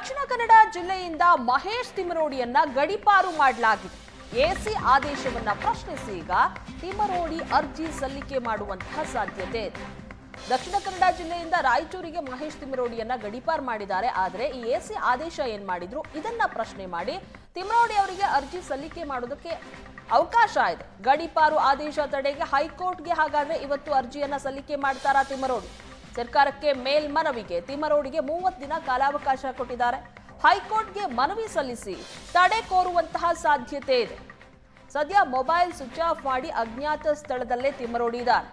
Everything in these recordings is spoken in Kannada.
ದಕ್ಷಿಣ ಕನ್ನಡ ಜಿಲ್ಲೆಯಿಂದ ಮಹೇಶ್ ತಿಮರೋಡಿಯನ್ನ ಗಡಿಪಾರು ಮಾಡಲಾಗಿದೆ. ಎಸಿ ಆದೇಶವನ್ನ ಪ್ರಶ್ನಿಸಿ ಈಗ ತಿಮರೋಡಿ ಅರ್ಜಿ ಸಲ್ಲಿಕೆ ಮಾಡುವಂತಹ ಸಾಧ್ಯತೆ ಇದೆ. ದಕ್ಷಿಣ ಕನ್ನಡ ಜಿಲ್ಲೆಯಿಂದ ರಾಯಚೂರಿಗೆ ಮಹೇಶ್ ತಿಮರೋಡಿಯನ್ನ ಗಡಿಪಾರು ಮಾಡಿದ್ದಾರೆ. ಆದರೆ ಈ ಎಸಿ ಆದೇಶ ಏನ್ ಮಾಡಿದ್ರು? ಇದನ್ನ ಪ್ರಶ್ನೆ ಮಾಡಿ ತಿಮರೋಡಿ ಅವರಿಗೆ ಅರ್ಜಿ ಸಲ್ಲಿಕೆ ಮಾಡೋದಕ್ಕೆ ಅವಕಾಶ ಇದೆ. ಗಡಿಪಾರು ಆದೇಶ ತಡೆಗೆ ಹೈಕೋರ್ಟ್ಗೆ ಹಾಗಾದ್ರೆ ಇವತ್ತು ಅರ್ಜಿಯನ್ನ ಸಲ್ಲಿಕೆ ಮಾಡ್ತಾರಾ ತಿಮರೋಡಿ ಸರ್ಕಾರಕ್ಕೆ ಮೇಲ್ಮನವಿಗೆ ತಿಮ್ಮರೋಡಿಗೆ ಮೂವತ್ತು ದಿನ ಕಾಲಾವಕಾಶ ಕೊಟ್ಟಿದ್ದಾರೆ. ಹೈಕೋರ್ಟ್ಗೆ ಮನವಿ ಸಲ್ಲಿಸಿ ತಡೆ ಕೋರುವಂತಹ ಸಾಧ್ಯತೆ ಇದೆ. ಸದ್ಯ ಮೊಬೈಲ್ ಸ್ವಿಚ್ ಆಫ್ ಮಾಡಿ ಅಜ್ಞಾತ ಸ್ಥಳದಲ್ಲೇ ತಿಮ್ಮರೋಡಿ ಇದ್ದಾರೆ.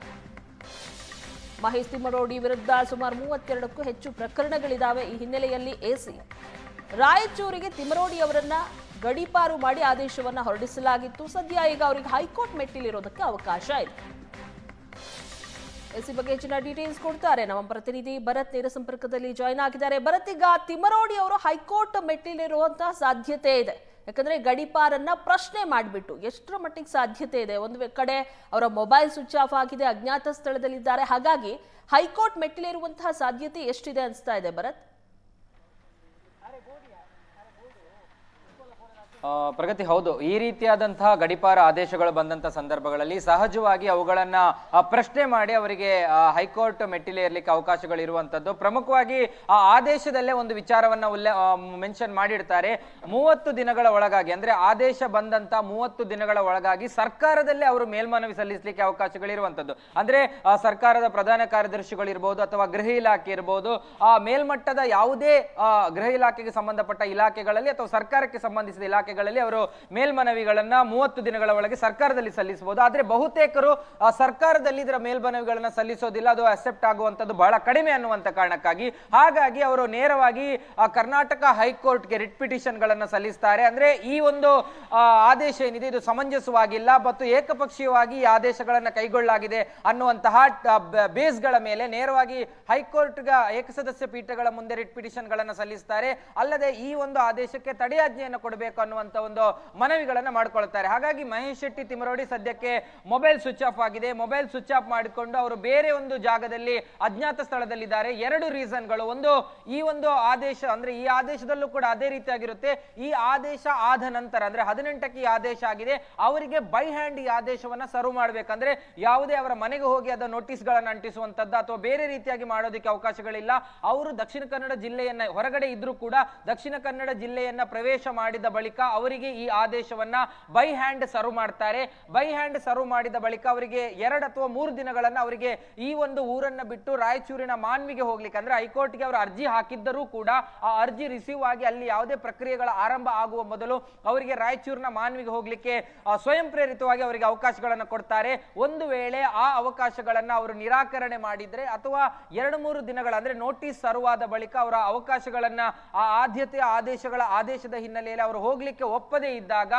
ಮಹೇಶ್ ತಿಮ್ಮರೋಡಿ ವಿರುದ್ಧ ಸುಮಾರು ಮೂವತ್ತೆರಡಕ್ಕೂ ಹೆಚ್ಚು ಪ್ರಕರಣಗಳಿದ್ದಾವೆ ಈ ಹಿನ್ನೆಲೆಯಲ್ಲಿ ಎಸಿ. ರಾಯಚೂರಿಗೆ ತಿಮ್ಮರೋಡಿ ಅವರನ್ನ ಗಡೀಪಾರು ಮಾಡಿ ಆದೇಶವನ್ನ ಹೊರಡಿಸಲಾಗಿತ್ತು. ಸದ್ಯ ಈಗ ಅವರಿಗೆ ಹೈಕೋರ್ಟ್ ಮೆಟ್ಟಿಲಿರೋದಕ್ಕೆ ಅವಕಾಶ ಇದೆ. ಎಸಿ ಬಗ್ಗೆ ಹೆಚ್ಚಿನ ಡೀಟೇಲ್ಸ್ ಕೊಡ್ತಾರೆ. ನಮ್ಮ ಪ್ರತಿನಿಧಿ ಭರತ್ ನೇರ ಸಂಪರ್ಕದಲ್ಲಿ ಜಾಯ್ನ್ ಆಗಿದ್ದಾರೆ. ಭರತ್ ಈಗ ತಿಮ್ಮರೋಡಿ ಅವರು ಹೈಕೋರ್ಟ್ ಮೆಟ್ಟಿಲಿರುವಂತಹ ಸಾಧ್ಯತೆ ಇದೆ. ಯಾಕಂದ್ರೆ ಗಡಿಪಾರನ್ನ ಪ್ರಶ್ನೆ ಮಾಡಿಬಿಟ್ಟು ಎಷ್ಟರ ಮಟ್ಟಿಗೆ ಸಾಧ್ಯತೆ ಇದೆ? ಒಂದು ಕಡೆ ಅವರ ಮೊಬೈಲ್ ಸ್ವಿಚ್ ಆಫ್ ಆಗಿದೆ, ಅಜ್ಞಾತ ಸ್ಥಳದಲ್ಲಿದ್ದಾರೆ. ಹಾಗಾಗಿ ಹೈಕೋರ್ಟ್ ಮೆಟ್ಟಿಲಿರುವಂತಹ ಸಾಧ್ಯತೆ ಎಷ್ಟಿದೆ ಅನಿಸ್ತಾ ಇದೆ ಭರತ್? ಪ್ರಗತಿ ಹೌದು. ಈ ರೀತಿಯಾದಂತಹ ಗಡಿಪಾರ ಆದೇಶಗಳು ಬಂದಂತ ಸಂದರ್ಭಗಳಲ್ಲಿ ಸಹಜವಾಗಿ ಅವುಗಳನ್ನ ಪ್ರಶ್ನೆ ಮಾಡಿ ಅವರಿಗೆ ಹೈಕೋರ್ಟ್ ಮೆಟ್ಟಿಲೇರ್ಲಿಕ್ಕೆ ಅವಕಾಶಗಳು ಇರುವಂತದ್ದು ಪ್ರಮುಖವಾಗಿ ಆ ಆದೇಶದಲ್ಲೇ ಒಂದು ವಿಚಾರವನ್ನ ಉಲ್ಲೆ ಮೆನ್ಷನ್ ಮಾಡಿಡ್ತಾರೆ ಮೂವತ್ತು ದಿನಗಳ ಒಳಗಾಗಿ, ಅಂದ್ರೆ ಆದೇಶ ಬಂದಂತ ಮೂವತ್ತು ದಿನಗಳ ಒಳಗಾಗಿ ಸರ್ಕಾರದಲ್ಲೇ ಅವರು ಮೇಲ್ಮನವಿ ಸಲ್ಲಿಸಲಿಕ್ಕೆ ಅವಕಾಶಗಳು ಇರುವಂತದ್ದು ಅಂದ್ರೆ ಸರ್ಕಾರದ ಪ್ರಧಾನ ಕಾರ್ಯದರ್ಶಿಗಳು ಇರ್ಬೋದು ಅಥವಾ ಗೃಹ ಇಲಾಖೆ ಇರ್ಬೋದು, ಆ, ಮೇಲ್ಮಟ್ಟದ ಯಾವುದೇ ಗೃಹ ಇಲಾಖೆಗೆ ಸಂಬಂಧಪಟ್ಟ ಇಲಾಖೆಗಳಲ್ಲಿ ಅಥವಾ ಸರ್ಕಾರಕ್ಕೆ ಸಂಬಂಧಿಸಿದ ಇಲಾಖೆಗಳಲ್ಲಿ ಅವರು ಮೇಲ್ಮನವಿಗಳನ್ನ ಮೂವತ್ತು ದಿನಗಳ ಒಳಗೆ ಸರ್ಕಾರದಲ್ಲಿ ಸಲ್ಲಿಸಬಹುದು. ಆದ್ರೆ ಬಹುತೇಕರು ಸರ್ಕಾರದಲ್ಲಿ ಇದರ ಮೇಲ್ಮನವಿಗಳನ್ನ ಸಲ್ಲಿಸೋದಿಲ್ಲ, ಅದು ಅಕ್ಸೆಪ್ಟ್ ಆಗುವಂತದ್ದು ಬಹಳ ಕಡಿಮೆ ಅನ್ನುವಂತ ಕಾರಣಕ್ಕಾಗಿ. ಹಾಗಾಗಿ ಅವರು ನೇರವಾಗಿ ಕರ್ನಾಟಕ ಹೈಕೋರ್ಟ್ಗೆ ರಿಟ್ ಪಿಟಿಷನ್ ಗಳನ್ನ ಸಲ್ಲಿಸ್ತಾರೆ. ಅಂದ್ರೆ ಈ ಒಂದು ಆದೇಶ ಏನಿದೆ, ಇದು ಸಮಂಜಸವಾಗಿಲ್ಲ, ಮತ್ತು ಏಕಪಕ್ಷೀಯವಾಗಿ ಈ ಆದೇಶಗಳನ್ನ ಕೈಗೊಳ್ಳಲಾಗಿದೆ ಅನ್ನುವಂತಹ ಬೇಸ್ಗಳ ಮೇಲೆ ನೇರವಾಗಿ ಹೈಕೋರ್ಟ್ ಏಕಸದಸ್ಯ ಪೀಠಗಳ ಮುಂದೆ ರಿಟ್ ಪಿಟಿಷನ್ ಗಳನ್ನ ಸಲ್ಲಿಸ್ತಾರೆ. ಅಲ್ಲದೆ ಈ ಒಂದು ಆದೇಶಕ್ಕೆ ತಡೆಯಾಜ್ಞೆಯನ್ನು ಕೊಡಬೇಕು ಅನ್ನುವಂತ ಒಂದು ಮನವಿಗಳನ್ನ ಮಾಡ್ಕೊಳ್ತಾರೆ. ಹಾಗಾಗಿ ಮಹೇಶ್ ಶೆಟ್ಟಿ ತಿಮರೋಡಿ ಸದ್ಯಕ್ಕೆ ಮೊಬೈಲ್ ಸ್ವಿಚ್ ಆಫ್ ಆಗಿದೆ. ಮೊಬೈಲ್ ಸ್ವಿಚ್ ಆಫ್ ಮಾಡಿಕೊಂಡು ಅವರು ಬೇರೆ ಒಂದು ಜಾಗದಲ್ಲಿ ಅಜ್ಞಾತ ಸ್ಥಳದಲ್ಲಿದ್ದಾರೆ. ಎರಡು ರೀಸನ್ಗಳು. ಒಂದು ಈ ಒಂದು ಆದೇಶ ಅಂದ್ರೆ ಈ ಆದೇಶದಲ್ಲೂ ಕೂಡ ಅದೇ ರೀತಿಯಾಗಿರುತ್ತೆ. ಈ ಆದೇಶ ಆದ ನಂತರ ಅಂದ್ರೆ ಹದಿನೆಂಟಕ್ಕೆ ಈ ಆದೇಶ ಆಗಿದೆ. ಅವರಿಗೆ ಬೈ ಹ್ಯಾಂಡ್ ಈ ಆದೇಶವನ್ನ ಸರ್ವ್ ಮಾಡ್ಬೇಕಂದ್ರೆ ಯಾವುದೇ ಅವರ ಮನೆಗೆ ಹೋಗಿ ಅದ ನೋಟಿಸ್ ಗಳನ್ನ ಅಂಟಿಸುವಂತದ್ದು ಅಥವಾ ಬೇರೆ ರೀತಿಯಾಗಿ ಮಾಡೋದಕ್ಕೆ ಅವಕಾಶಗಳಿಲ್ಲ. ಅವರು ದಕ್ಷಿಣ ಕನ್ನಡ ಜಿಲ್ಲೆಯನ್ನ ಹೊರಗಡೆ ಇದ್ರೂ ಕೂಡ ದಕ್ಷಿಣ ಕನ್ನಡ ಜಿಲ್ಲೆಯನ್ನ ಪ್ರವೇಶ ಮಾಡಿದ ಬಳಿಕ ಅವರಿಗೆ ಈ ಆದೇಶವನ್ನ ಬೈ ಹ್ಯಾಂಡ್ ಸರ್ವ್ ಮಾಡ್ತಾರೆ. ಬೈ ಹ್ಯಾಂಡ್ ಸರ್ವ್ ಮಾಡಿದ ಬಳಿಕ ಅವರಿಗೆ ಎರಡು ಅಥವಾ ಮೂರು ದಿನಗಳನ್ನ ಅವರಿಗೆ ಈ ಒಂದು ಊರನ್ನ ಬಿಟ್ಟು ರಾಯಚೂರಿನ ಮಾನ್ವಿಗೆ ಹೋಗ್ಲಿಕ್ಕೆ ಅಂದ್ರೆ ಹೈಕೋರ್ಟ್ಗೆ ಅವರು ಅರ್ಜಿ ಹಾಕಿದ್ದರೂ ಕೂಡ ಆ ಅರ್ಜಿ ರಿಸೀವ್ ಆಗಿ ಅಲ್ಲಿ ಯಾವುದೇ ಪ್ರಕ್ರಿಯೆಗಳ ಆರಂಭ ಆಗುವ ಮೊದಲು ಅವರಿಗೆ ರಾಯಚೂರಿನ ಮಾನ್ವಿಗೆ ಹೋಗ್ಲಿಕ್ಕೆ ಸ್ವಯಂ ಪ್ರೇರಿತವಾಗಿ ಅವರಿಗೆ ಅವಕಾಶಗಳನ್ನು ಕೊಡ್ತಾರೆ. ಒಂದು ವೇಳೆ ಆ ಅವಕಾಶಗಳನ್ನ ಅವರು ನಿರಾಕರಣೆ ಮಾಡಿದ್ರೆ ಅಥವಾ ಎರಡು ಮೂರು ದಿನಗಳ ಅಂದ್ರೆ ನೋಟಿಸ್ ಸರ್ವಾದ ಬಳಿಕ ಅವರ ಅವಕಾಶಗಳನ್ನ, ಆ ಆದ್ಯತೆಯ ಆದೇಶಗಳ ಆದೇಶದ ಹಿನ್ನೆಲೆಯಲ್ಲಿ ಅವರು ಹೋಗ್ಲಿಕ್ಕೆ ಒಪ್ಪದೇ ಇದ್ದಾಗ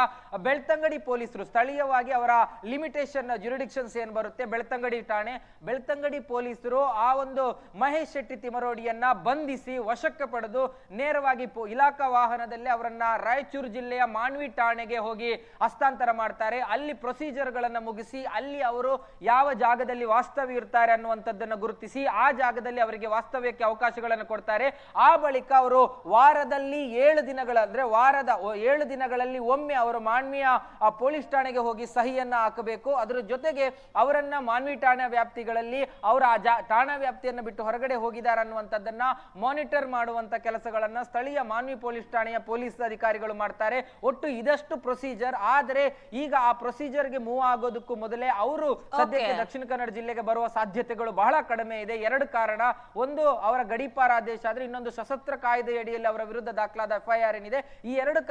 ಬೆಳ್ತಂಗಡಿ ಪೊಲೀಸರು ಸ್ಥಳೀಯವಾಗಿ ಅವರ ಲಿಮಿಟೇಷನ್ ಜುರಿಡಿಕ್ಷನ್ಸ್ ಏನ್ ಬರುತ್ತೆ? ಬೆಳ್ತಂಗಡಿ ಠಾಣೆ. ಬೆಳ್ತಂಗಡಿ ಪೊಲೀಸರು ಆ ಒಂದು ಮಹೇಶ್ ಶೆಟ್ಟಿ ತಿಮರೋಡಿಯನ್ನ ಬಂಧಿಸಿ ವಶಕ್ಕೆ ಪಡೆದು ನೇರವಾಗಿ ಇಲಾಖಾ ವಾಹನದಲ್ಲಿ ಅವರನ್ನ ರಾಯಚೂರು ಜಿಲ್ಲೆಯ ಮಾನ್ವಿ ಠಾಣೆಗೆ ಹೋಗಿ ಹಸ್ತಾಂತರ ಮಾಡ್ತಾರೆ. ಅಲ್ಲಿ ಪ್ರೊಸೀಜರ್ ಗಳನ್ನ ಮುಗಿಸಿ ಅಲ್ಲಿ ಅವರು ಯಾವ ಜಾಗದಲ್ಲಿ ವಾಸ್ತವ್ಯ ಇರ್ತಾರೆ ಅನ್ನುವಂಥದ್ದನ್ನು ಗುರುತಿಸಿ ಆ ಜಾಗದಲ್ಲಿ ಅವರಿಗೆ ವಾಸ್ತವ್ಯಕ್ಕೆ ಅವಕಾಶಗಳನ್ನು ಕೊಡ್ತಾರೆ. ಆ ಬಳಿಕ ಅವರು ವಾರದಲ್ಲಿ ಏಳು ದಿನಗಳ ಅಂದ್ರೆ ವಾರದ ಏಳು ದಿನಗಳಲ್ಲಿ ಒಮ್ಮೆ ಅವರು ಮಾನ್ವಿಯ ಆ, ಪೊಲೀಸ್ ಠಾಣೆಗೆ ಹೋಗಿ ಸಹಿಯನ್ನ ಹಾಕಬೇಕು. ಅದರ ಜೊತೆಗೆ ಅವರನ್ನ ಮಾನ್ವಿ ಠಾಣಾ ವ್ಯಾಪ್ತಿಗಳಲ್ಲಿ ಅವರ ಆ ಜಾ- ಠಾಣಾ ವ್ಯಾಪ್ತಿಯನ್ನು ಬಿಟ್ಟು ಹೊರಗಡೆ ಹೋಗಿದ್ದಾರೆ ಅನ್ನುವಂಥದ್ದನ್ನ ಮಾನಿಟರ್ ಮಾಡುವಂತ ಕೆಲಸಗಳನ್ನ ಸ್ಥಳೀಯ ಮಾನ್ವಿ ಪೊಲೀಸ್ ಠಾಣೆಯ ಪೊಲೀಸ್ ಅಧಿಕಾರಿಗಳು ಮಾಡ್ತಾರೆ. ಒಟ್ಟು ಇದಷ್ಟು ಪ್ರೊಸೀಜರ್. ಆದರೆ ಈಗ ಆ ಪ್ರೊಸೀಜರ್ಗೆ ಮೂವ್ ಆಗೋದಕ್ಕೂ ಮೊದಲೇ ಅವರು ಸದ್ಯಕ್ಕೆ ದಕ್ಷಿಣ ಕನ್ನಡ ಜಿಲ್ಲೆಗೆ ಬರುವ ಸಾಧ್ಯತೆಗಳು ಬಹಳ ಕಡಿಮೆ ಇದೆ. ಎರಡು ಕಾರಣ. ಒಂದು ಅವರ ಗಡೀಪಾರ ಆದೇಶ ಆದ್ರೆ ಇನ್ನೊಂದು ಸಶಸ್ತ್ರ ಕಾಯ್ದೆಯಡಿಯಲ್ಲಿ ಅವರ ವಿರುದ್ಧ ದಾಖಲಾದ ಎಫ್ಐಆರ್ ಏನಿದೆ. ಈ ಎರಡು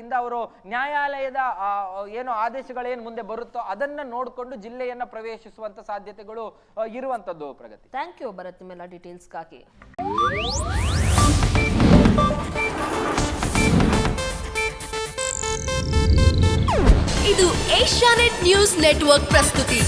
ಕಾರಣಗಳಿಂದ ಅವರು ನ್ಯಾಯಾಲಯದ ಏನು ಆದೇಶಗಳೇನು ಮುಂದೆ ಬರುತ್ತೋ ಅದನ್ನ ನೋಡಿಕೊಂಡು ಜಿಲ್ಲೆಯನ್ನ ಪ್ರವೇಶಿಸುವಂತ ಸಾಧ್ಯತೆಗಳು ಇರುವಂತದ್ದು ಪ್ರಗತಿ. ಥ್ಯಾಂಕ್ ಯು ಭರತ್ ನಿಮ್ಮೆಲ್ಲ ಡೀಟೇಲ್ಸ್ಗಾಗಿ ಇದು ಏಷ್ಯಾನೆಟ್ ನ್ಯೂಸ್ ನೆಟ್ವರ್ಕ್ ಪ್ರಸ್ತುತಿ.